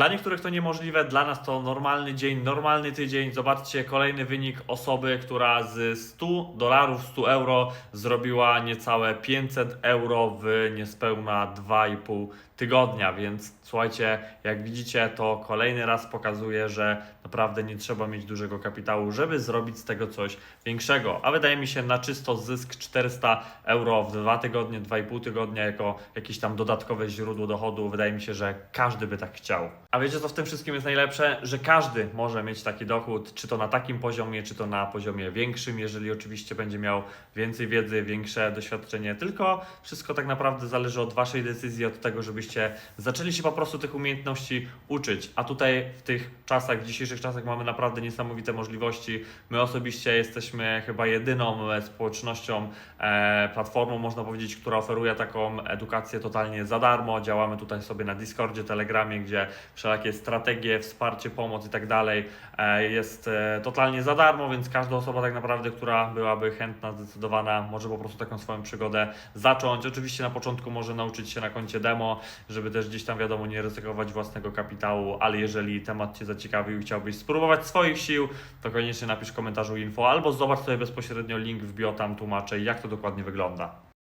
Dla niektórych to niemożliwe, dla nas to normalny dzień, normalny tydzień. Zobaczcie kolejny wynik osoby, która z 100 dolarów, 100 euro zrobiła niecałe 500 euro w niespełna 2,5 tygodnia, więc słuchajcie, jak widzicie, to kolejny raz pokazuje, że naprawdę nie trzeba mieć dużego kapitału, żeby zrobić z tego coś większego. A wydaje mi się na czysto zysk 400 euro w dwa tygodnie, 2,5 tygodnia jako jakieś tam dodatkowe źródło dochodu. Wydaje mi się, że każdy by tak chciał. A wiecie co w tym wszystkim jest najlepsze? Że każdy może mieć taki dochód, czy to na takim poziomie, czy to na poziomie większym, jeżeli oczywiście będzie miał więcej wiedzy, większe doświadczenie. Tylko wszystko tak naprawdę zależy od Waszej decyzji, od tego, żebyście zaczęli się po prostu tych umiejętności uczyć. A tutaj w tych czasach, w dzisiejszych czasach mamy naprawdę niesamowite możliwości. My osobiście jesteśmy chyba jedyną e, społecznością, e, platformą, można powiedzieć, która oferuje taką edukację totalnie za darmo. Działamy tutaj sobie na Discordzie, Telegramie, gdzie wszelakie strategie, wsparcie, pomoc i tak dalej e, jest e, totalnie za darmo, więc każda osoba tak naprawdę, która byłaby chętna, zdecydowana, może po prostu taką swoją przygodę zacząć. Oczywiście na początku może nauczyć się na koncie demo, żeby też gdzieś tam wiadomo nie ryzykować własnego kapitału, ale jeżeli temat Cię zaciekawił i chciałbyś spróbować swoich sił, to koniecznie napisz w komentarzu info albo zobacz sobie bezpośrednio link w bio, tam tłumaczę jak to dokładnie wygląda.